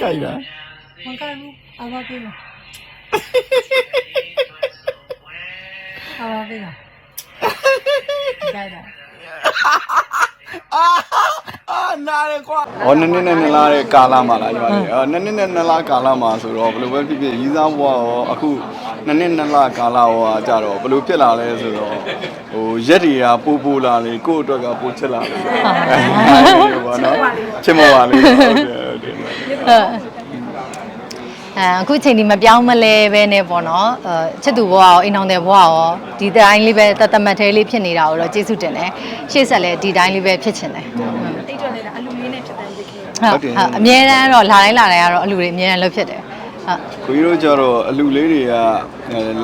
ကြိုက်တာမကဘူးအဘပေးပါအဘပေးပါကြိုက်တာအာအာနားရကွာဟောနည်းနည်းနဲ့နလားတဲ့ကာလာမှာလားညီမလေးအော်နည်းနည်းနဲ့နလားကာလာမှာဆိုတော့ဘယ်လိုပဲဖြစ်ဖြစ်ရီးစားဘွားရောအခု နည်းနည်းနလားကာလာရောကြတော့ဘယ်လိုဖြစ်လာလဲဆိုတော့ဟိုရက်တွေကပို့ပို့လာလေကိုယ့်အတွက်ကပို့ချစ်လာလေဟုတ်ပါနော်ချစ်မပါလေဟုတ်တယ်ဟုတ်တယ်အဲအခုချိန်ဒီမပြောင်းမလဲပဲနဲ့ပေါ့နော်အဲချစ်သူဘဝရောအိမ်အောင်တဲ့ဘဝရောဒီတိုင်းလေးပဲတသက်မတ်သေးလေးဖြစ်နေတာကိုတော့ကျေးဇူးတင်တယ်ရှေ့ဆက်လဲဒီတိုင်းလေးပဲဖြစ်ချင်တယ်တိတ်ထွက်နေတာအလူလေးနဲ့ဖြစ်တယ်ဒီခေတ်ဟုတ်ဟုတ်အမြဲတမ်းတော့လာတိုင်းလာတိုင်းကတော့အလူတွေအမြဲတမ်းလုပ်ဖြစ်တယ် ဟုတ်ကိုကြီးတို့ကြတော့အလူလေးတွေက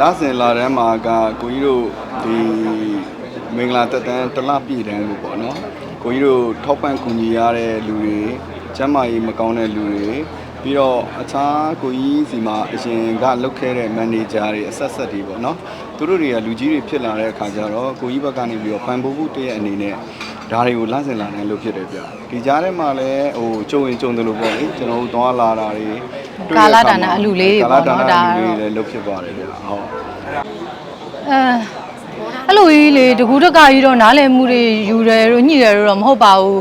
လဆင်လာတန်းမှာကကိုကြီးတို့ဒီမင်္ဂလာတက်တန်းတစ်လပြည့်တန်းလို့ပေါ့နော်ကိုကြီးတို့ထောက်ပံ့ကူညီရတဲ့လူတွေကျမ်းမာရေးမကောင်းတဲ့လူတွေပြီးတော့အခြားကိုကြီးစီမှာအရင်ကလုပ်ခဲ့တဲ့မန်နေဂျာတွေအဆက်ဆက်တွေပေါ့နော်သူတို့တွေကလူကြီးတွေဖြစ်လာတဲ့အခါကျတော့ကိုကြီးဘက်ကနေပြီးတော့ပန်ပိုးဖို့တည့်ရဲ့အနေနဲ့ဒါတွေကိုလဆင်လာနိုင်လို့ဖြစ်တယ်ဗျဒီကြားထဲမှာလည်းဟိုကြုံရင်ကြုံတယ်လို့ပေါ့လေကျွန်တော်တို့သွားလာတာတွေ ကာလဒါနအလူလေးတွေပေါ့နော် ကာလ ဒါ ဒါနအလူ တော့ လေးတွေလည်းလုပ်ဖြစ်ပါတယ်ဗျဟုတ် အဲအဲ့လိုကြီးလေတကူတကကြီးတော့နားလည်မှုတွေယူတယ်လို့ညှိတယ်လို့တော့မဟုတ်ပါဘူး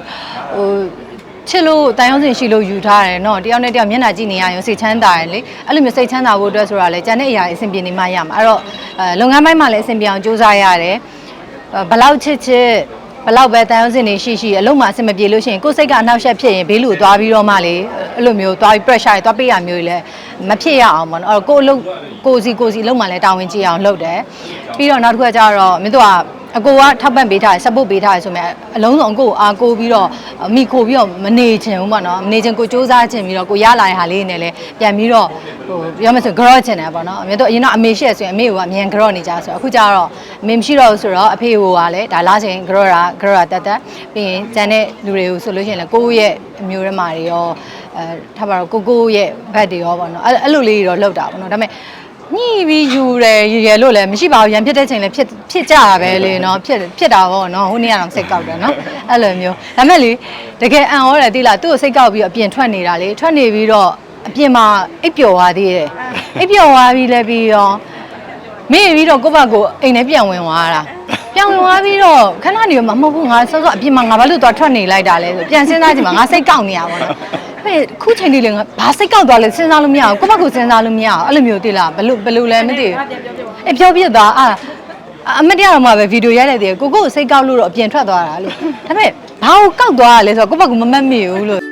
ဟိုချစ်လို့တန်ရုံးစင်ရှိလို့ယူထားတယ်เนาะတယောက်နဲ့တယောက်မျက်နှာကြည့်နေရရင်စိတ်ချမ်းသာတယ်လေအဲ့လိုမျိုးစိတ်ချမ်းသာဖို့အတွက်ဆိုတာလေကျန်တဲ့အရာတွေအဆင်ပြေနေမှရမှာအဲ့တော့အဲလုပ်ငန်းပိုင်းမှာလည်းအဆင်ပြေအောင်ကြိုးစားရတယ်အဲဘလောက်ချစ်ချစ် ဘလောက်ပဲတန်ရုံးစင်နေရှိရှိအလုံးမှာအဆင်မပြေလို့ရှိရင်ကိုယ်စိတ်ကအနှောက်အယှက်ဖြစ်ရင်ဘေးလူကိုသွားပြီးတော့မှလေအဲ့လိုမျိုးသွားပြီး pressure တွေသွားပေးရမျိုးတွေလည်းမဖြစ်ရအောင်ပေါ့နော်အဲ့တော့ကိုယ်အလုပ်ကိုယ်စီကိုယ်စီအလုံးမှာလည်းတာဝန်ကြီးအောင်လုပ်တယ်ပြီးတော့နောက်တစ်ခုကကျတော့မင်းတို့က အကိုကထောက်ပံ့ပေးထားတယ် support ပေးထားတယ်ဆိုမြဲအလုံးစုံအကိုကိုအားကိုးပြီးတော့မိခိုပြီးတော့မနေချင်ဘူးပေါ့နော်မနေချင်ကိုစူးစမ်းချင်ပြီးတော့ကိုရလာတဲ့ဟာလေးနဲ့လည်းပြန်ပြီးတော့ဟိုပြောမှဆိုကြော့ချင်တယ်ပေါ့နော်အမေတို့အရင်တော့အမေရှိရဆိုရင်အမေကအမြန်ကြော့နေကြဆိုတော့အခုကျတော့အမေမရှိတော့ဘူးဆိုတော့အဖေကလည်းဒါလားချင်းကြော့တာကြော့တာတက်တက်ပြီးရင်ကျန်တဲ့လူတွေကိုဆိုလို့ရှိရင်လည်းကိုယ့်ရဲ့အမျိုးရမာတွေရောအဲထားပါတော့ကိုကိုရဲ့ဘက်တွေရောပေါ့နော်အဲ့အဲ့လိုလေးတွေတော့လောက်တာပေါ့နော်ဒါပေမဲ့ ညှိပြီးယူတယ်ရရလို့လည်းမရှိပါဘူးရန်ဖြစ်တဲ့ချိန်လည်းဖြစ်ဖြစ်ကြတာပဲလေနော်ဖြစ်ဖြစ်တာပေါ့နော်ဟိုနေ့ကတော့စိတ်ကောက်တယ်နော်အဲ့လိုမျိုးဒါမဲ့လေတကယ်အံ့ဩတယ်တိလားသူ့ကိုစိတ်ကောက်ပြီးတော့အပြင်ထွက်နေတာလေထွက်နေပြီးတော့အပြင်မှာအိပ်ပျော်သွားသေးတယ်အိပ်ပျော်သွားပြီးလဲပြီးရောမေ့ပြီးတော့ကိုယ့်ဘက်ကိုအိမ်ထဲပြန်ဝင်သွားတာပြန်ဝင်သွားပြီးတော့ခဏနေမှမဟုတ်ဘူးငါစောစောအပြင်မှာငါဘာလို့သွားထွက်နေလိုက်တာလဲဆိုပြန်စဉ်းစားကြည့်မှာငါစိတ်ကောက်နေရပါတော့ ဟဲ့ခုချိန်လေးလေငါဘာစိတ်ကောက်သွားလဲစဉ်းစားလို့မရဘူးကိုယ့်ဘက်ကိုစဉ်းစားလို့မရဘူးအဲ့လိုမျိုးတိလားဘလို့ဘလို့လဲမသိဘူးအေးပြောပြသွားအာအမတရားတော့မှပဲဗီဒီယိုရိုက်လိုက်သေးတယ်ကိုကိုကိုစိတ်ကောက်လို့တော့အပြင်ထွက်သွားတာလို့ဒါပေမဲ့ဘာကိုကောက်သွားတာလဲဆိုတော့ကိုယ့်ဘက်ကိုမမတ်မိဘူးလို့